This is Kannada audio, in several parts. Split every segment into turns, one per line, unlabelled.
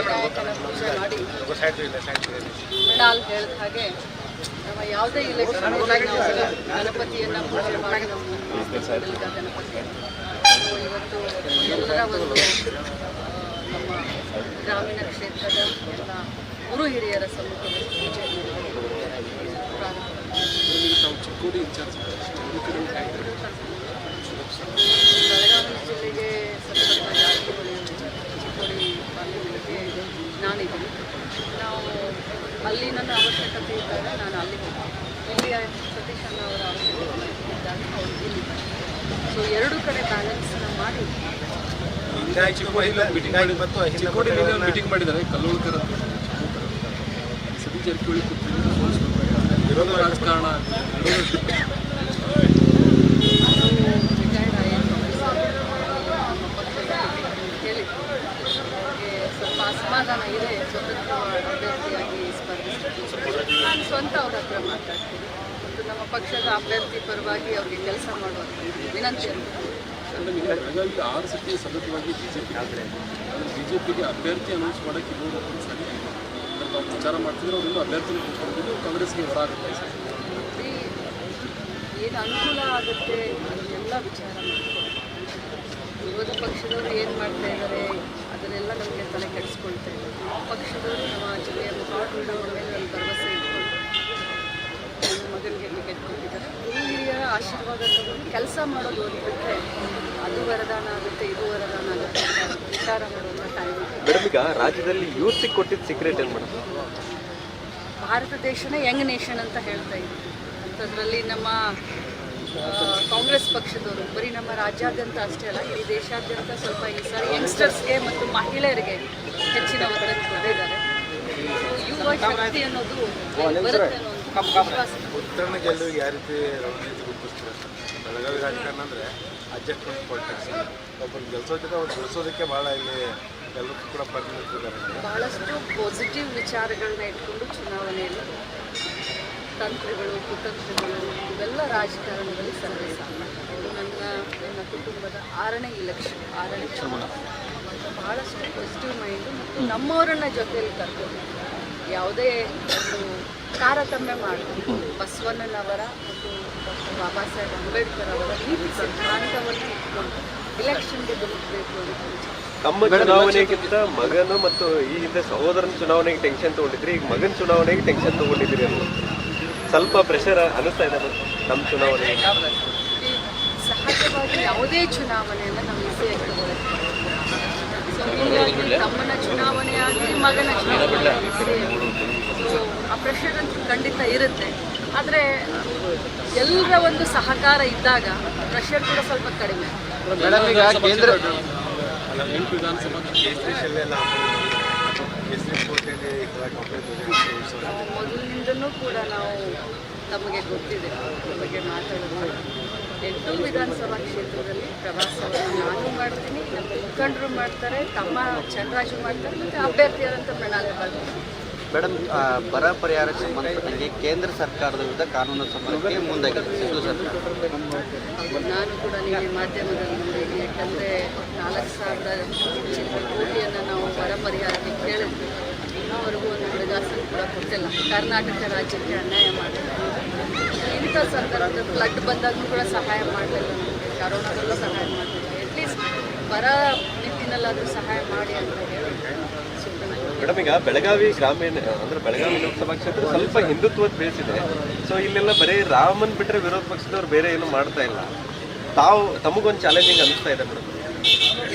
ಮಾಡಿ. ಮೃಣಾಲ್ ಹೇಳಿದ ಹಾಗೆ ನಮ್ಮ ಯಾವುದೇ ಇಲೆಕ್ಷನ್ ಗಣಪತಿಯನ್ನು ಪೂಜೆ ಮಾಡಿ ಗಣಪತಿ ಇವತ್ತು ಎಲ್ಲರ ಒಂದು ನಮ್ಮ ಗ್ರಾಮೀಣ ಕ್ಷೇತ್ರದ ಎಲ್ಲ ಗುರು ಹಿರಿಯರ ಸಮ್ಮುಖದಲ್ಲಿ ಪೂಜೆ
ಚಿಕ್ಕೋಡಿ ಇನ್ಚಾರ್ಜ್
ಬೆಳಗಾವಿ ಜಿಲ್ಲೆಗೆ ಸಂಬಂಧಪಟ್ಟ ಜಾರಕಿಹೊಳಿ ಚಿಕ್ಕೋಡಿ ಪಾರ್ಲಿಮೆಂಟ್ಗೆ ನಾನಿದ್ದೀನಿ ನಾವು ಅಲ್ಲಿ ನನ್ನ ಅವಶ್ಯಕತೆ ಇದ್ದಾಗ ನಾನು ಅಲ್ಲಿಗೆ ಹೋಗ್ತೀನಿ ಇಲ್ಲಿಯ ಸತೀಶ್ ಅವರ ಅವಶ್ಯಕತೆ ಸೊ ಎರಡು ಕಡೆ ಬ್ಯಾಲೆನ್ಸ್ನ ಮಾಡಿ
ಮೀಟಿಂಗ್ ಮಾಡಿದ್ದಾರೆ. ಕಲ್ಲೋಳ್ಕರ್ ಅಂತ ಸತೀಶ್ ಜಾರಕಿಹೊಳಿ ಕೂತ್ಕೊಂಡು ವಿರೋಧ ರಾಜಕಾರಣ
ಸ್ವಂತ ಅವ್ರ ಹತ್ರ ಮಾತಾಡ್ತೀವಿ. ಮತ್ತು ನಮ್ಮ ಪಕ್ಷದ ಅಭ್ಯರ್ಥಿ ಪರವಾಗಿ ಅವ್ರಿಗೆ ಕೆಲಸ ವಿನಂತಿ ನಿಮಗೆ
ಹಾಗಾಗಿ ಆರು ಸತಿ ಸತತವಾಗಿ ಬಿಜೆಪಿ ಆದರೆ ಬಿ ಜೆ ಪಿಗೆ ಅಭ್ಯರ್ಥಿ ಅನೌನ್ಸ್ ಮಾಡೋಕ್ಕೆ ಸರಿ ನಾವು ಪ್ರಚಾರ ಮಾಡ್ತಿದ್ರೆ ಅಭ್ಯರ್ಥಿ ಇನ್ನೂ ಅಭ್ಯರ್ಥಿನ ಕೂತ್ಕೊಂಡಿದ್ದು ಕಾಂಗ್ರೆಸ್ಗೆ
ಈ ಏನು ಅನುಕೂಲ ಆಗುತ್ತೆ ಅದನ್ನೆಲ್ಲ ವಿಚಾರ ವಿರೋಧ ಪಕ್ಷದವರು ಏನು ಮಾಡ್ತಾ ಇದ್ದಾರೆ ಅದನ್ನೆಲ್ಲ ನಮಗೆ ತಲೆ ಕೆಡಿಸ್ಕೊಳ್ತಾ ಇದ್ದಾರೆ ನಮ್ಮ ಪಕ್ಷದವರು ನಮ್ಮ ಜಿಲ್ಲೆಯ ಮುಖಂಡರ ಮೇಲೆ ಒಂದು ಭರವಸೆ ಇಟ್ಕೊಂಡು ನನ್ನ ಮಗನಿಗೆ ಟಿಕೆಟ್ ಕೊಟ್ಟಿದ್ದಾರೆ ಗುರು ಹಿರಿಯರ ಆಶೀರ್ವಾದ ತಗೊಂಡು ಕೆಲಸ ಮಾಡೋದು ಒಂದು ಬಿಟ್ಟರೆ ಅದು ವರದಾನ ಆಗುತ್ತೆ ಇದು ವರದಾನ ಆಗುತ್ತೆ ವಿಚಾರ ಮಾಡುವಂಥ ಟೈಮ್
ಮೇಡಮ್ ಈಗ ರಾಜ್ಯದಲ್ಲಿ ಯೂತ್ಗೆ ಕೊಟ್ಟಿದ್ದ ಸೀಕ್ರೆಟ್ ಏನು ಮೇಡಮ್?
ಭಾರತ ದೇಶನೇ ಯಂಗ್ ನೇಷನ್ ಅಂತ ಹೇಳ್ತಾ ಇದ್ದೀವಿ ಅಂಥದ್ರಲ್ಲಿ ನಮ್ಮ ಕಾಂಗ್ರೆಸ್ ಪಕ್ಷದವರು ಬರೀ ನಮ್ಮ ರಾಜ್ಯಾದ್ಯಂತ ಅಷ್ಟೇ ಅಲ್ಲ ಇಡೀ ದೇಶಾದ್ಯಂತ ಸ್ವಲ್ಪ ಈ ಸಾರಿ ಯಂಗ್ಸ್ಟರ್ಸ್ಗೆ ಮತ್ತು ಮಹಿಳೆಯರಿಗೆ ಹೆಚ್ಚಿನ ಒತ್ತಡ ಕೊಟ್ಟಿದ್ದಾರೆ ಯುವ ಶಕ್ತಿ ಅನ್ನೋದು ಬರುತ್ತೆ ಅನ್ನೋ
ಉತ್ತರನ ಗೆಲ್ಲುವಿಗೆ ಯಾವ ರೀತಿ ರಣನೀತಿ ರೂಪಿಸ್ತೀರ? ಬೆಳಗಾವಿ ರಾಜಕಾರಣ ಅಂದರೆ ಅಡ್ಜಸ್ಟ್ಮೆಂಟ್ ಪಾಲಿಟಿಕ್ಸ್ ಒಬ್ಬರು ಗೆಲ್ಸೋದಕ್ಕೆ ಅವ್ರು ಗೆಲ್ಸೋದಕ್ಕೆ ಭಾಳ ಇಲ್ಲಿ ಎಲ್ಲರೂ ಕೂಡ ಪರಿಣಿತಿದ್ದಾರೆ
ಬಹಳಷ್ಟು ಪಾಸಿಟಿವ್ ವಿಚಾರಗಳನ್ನ ಇಟ್ಕೊಂಡು ಚುನಾವಣೆಯಲ್ಲಿ ತಂತ್ರಗಳು ಕುತಂತ್ರಗಳು ಇವೆಲ್ಲ ರಾಜಕಾರಣದಲ್ಲಿ ಸರ್ವೇ ಸಾಮಾನ್ಯ ನನ್ನ ನನ್ನ ಕುಟುಂಬದ ಆರನೇ ಇಲೆಕ್ಷನ್ ಆರನೇ ಚುನಾವಣೆ ಬಹಳಷ್ಟು ಪಾಸಿಟಿವ್ ಮೈಂಡು ಮತ್ತು ನಮ್ಮವರನ್ನ ಜೊತೆಯಲ್ಲಿ ಕರ್ಕೊಂಡು ಯಾವುದೇ ಒಂದು ತಾರತಮ್ಯ ಮಾಡಬೇಕು. ಬಸವಣ್ಣನವರ ಮತ್ತು ಡಾಕ್ಟರ್ ಬಾಬಾ ಸಾಹೇಬ್ ಅಂಬೇಡ್ಕರ್ ಅವರ ನೀತಿ ಸಿದ್ಧಾಂತವನ್ನು ಇಟ್ಕೊಂಡು ಇಲೆಕ್ಷನ್ಗೆ ದುಡುಕಬೇಕು ಅಂತ
ತಮ್ಮ ಚುನಾವಣೆಗಿಂತ ಮಗನು ಮತ್ತು ಈ ಹಿಂದೆ ಸಹೋದರನ ಚುನಾವಣೆಗೆ ಟೆನ್ಷನ್ ತಗೊಂಡಿದ್ರಿ ಈಗ ಮಗನ ಚುನಾವಣೆಗೆ ಟೆನ್ಷನ್ ತಗೊಂಡಿದ್ರಿ ಅಲ್ಲ ಸ್ವಲ್ಪ ಪ್ರೆಷರ್ ಅನಿಸ್ತಾ ಇದೆ ನಮ್ಮ ಚುನಾವಣೆ
ಸಹಜವಾಗಿ ಯಾವುದೇ ಚುನಾವಣೆಯನ್ನು ನಾವು ತಮ್ಮನ ಚುನಾವಣೆ ಆಗಲಿ ಮಗನ ಚುನಾವಣೆ ಪ್ರೆಷರ್ ಅಂತೂ ಖಂಡಿತ ಇರುತ್ತೆ. ಆದರೆ ಎಲ್ಲರ ಒಂದು ಸಹಕಾರ ಇದ್ದಾಗ ಪ್ರೆಷರ್ ಕೂಡ ಸ್ವಲ್ಪ ಕಡಿಮೆ.
ಕೇಂದ್ರ
ಮೊದಲಿನಿಂದನೂ ಕೂಡ ನಾವು ತಮಗೆ ಗೊತ್ತಿದೆ ಅದ್ರ ಬಗ್ಗೆ ಮಾತಾಡೋದು ಎಂಟು ವಿಧಾನಸಭಾ ಕ್ಷೇತ್ರದಲ್ಲಿ ಪ್ರವಾಸವನ್ನು ನಾನು ಮಾಡ್ತೀನಿ ನಮ್ಮ ಮುಖಂಡರು ಮಾಡ್ತಾರೆ ತಮ್ಮ ಚಂದ್ರಾಜು ಮಾಡ್ತಾರೆ ಮತ್ತು ಅಭ್ಯರ್ಥಿಯಾದಂಥ ಪ್ರಣಾಳಿ ಮಾಡ್ತಾರೆ.
ಮೇಡಮ್ ಬರ ಪರಿಹಾರಕ್ಕೆ ಸಂಬಂಧಪಟ್ಟಂಗೆ ಕೇಂದ್ರ ಸರ್ಕಾರದ ವಿರುದ್ಧ ಕಾನೂನು ಸಮರಕ್ಕೆ ಮುಂದಾಗಿದೆ
ನಾನು ಕೂಡ ನಿಮಗೆ ಮಾಧ್ಯಮದಲ್ಲಿ ಯಾಕಂದರೆ ನಾಲ್ಕು ಚಿಲ್ಲರೆ ಕೋಟಿಯನ್ನು ನಾವು ಬರ ಪರಿಹಾರಕ್ಕೆ ಕೇಳಿದ್ವಿ. ಇನ್ನೂವರೆಗೂ ಒಂದು ಹಣಕಾಸನ್ನು ಕೂಡ ಕೊಟ್ಟಿಲ್ಲ. ಕರ್ನಾಟಕ ರಾಜ್ಯಕ್ಕೆ ಅನ್ಯಾಯ ಮಾಡಿಲ್ಲ ಇಂಥ ಸಂದರ್ಭದಲ್ಲಿ ಫ್ಲಡ್ ಬಂದಾಗಲೂ ಕೂಡ ಸಹಾಯ ಮಾಡಲಿಲ್ಲ. ಕರೋನಾದಲ್ಲೂ ಸಹಾಯ ಮಾಡಲಿಲ್ಲ. ಅಟ್ಲೀಸ್ಟ್ ಬರ ನಿಟ್ಟಿನಲ್ಲಾದರೂ ಸಹಾಯ ಮಾಡಿ ಅಂತ
ಮೇಡಮ್ ಈಗ ಬೆಳಗಾವಿ ಗ್ರಾಮೀಣ ಅಂದ್ರೆ ಬೆಳಗಾವಿ ಲೋಕಸಭಾ ಕ್ಷೇತ್ರ ಸ್ವಲ್ಪ ಹಿಂದುತ್ವದ ಬೇಸಿದೆ. ಸೊ ಇಲ್ಲೆಲ್ಲ ಬರೀ ರಾಮನ್ ಬಿಟ್ಟರೆ ವಿರೋಧ ಪಕ್ಷದವ್ರು ಬೇರೆ ಏನು ಮಾಡ್ತಾ ಇಲ್ಲ. ತಾವು ತಮಗೊಂದು ಚಾಲೆಂಜಿಂಗ್ ಅನಿಸ್ತಾ ಇದೆ ಮೇಡಮ್.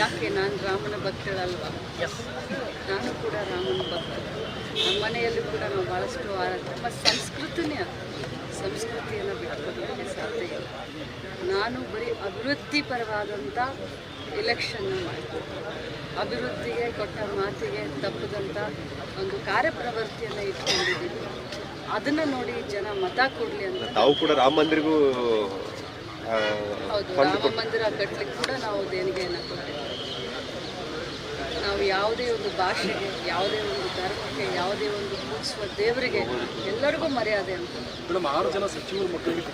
ಯಾಕೆ? ನಾನು ರಾಮನ ಭಕ್ತಳಲ್ವಾ? ನಾನು ಕೂಡ ರಾಮನ ಭಕ್ತ. ನಮ್ಮ ಮನೆಯಲ್ಲಿ ಕೂಡ ನಾವು ಭಾಳಷ್ಟು ನಮ್ಮ ಸಂಸ್ಕೃತಿನೇ ಸಂಸ್ಕೃತಿಯನ್ನು ಬಿಟ್ಕೊಡಲಿಕ್ಕೆ ಸಾಧ್ಯ ಇಲ್ಲ. ನಾನು ಬರೀ ಅಭಿವೃದ್ಧಿ ಪರವಾದಂಥ ಇಲೆಕ್ಷನ್ ಮಾಡಿತು. ಅಭಿವೃದ್ಧಿಗೆ ಕೊಟ್ಟ ಮಾತಿಗೆ ತಪ್ಪದಂಥ ಒಂದು ಕಾರ್ಯಪ್ರವೃತ್ತಿಯನ್ನು ಇಟ್ಕೊಂಡಿದ್ದೀವಿ. ಅದನ್ನು ನೋಡಿ ಜನ ಮತ ಕೊಡಲಿ ಅಂತ.
ತಾವು ಕೂಡ ರಾಮ ಮಂದಿರಿಗೂ
ಹೌದು ರಾಮ ಮಂದಿರ ಕಟ್ಟಲಿಕ್ಕೆ ಕೂಡ ನಾವು ದೇಣಿಗೆಯನ್ನು ಕೊಟ್ಟಿದ್ದೀವಿ. ನಾವು ಯಾವುದೇ ಒಂದು ಭಾಷೆಗೆ ಯಾವುದೇ ಒಂದು ಧರ್ಮಕ್ಕೆ ಯಾವುದೇ ಒಂದು ಪೂಜಿಸುವ ದೇವರಿಗೆ ಎಲ್ಲರಿಗೂ ಮರ್ಯಾದೆ ಅಂತ.
ಮೇಡಮ್ ಆರು ಜನ ಸಚಿವರು ಮಕ್ಕಳಿಗೆ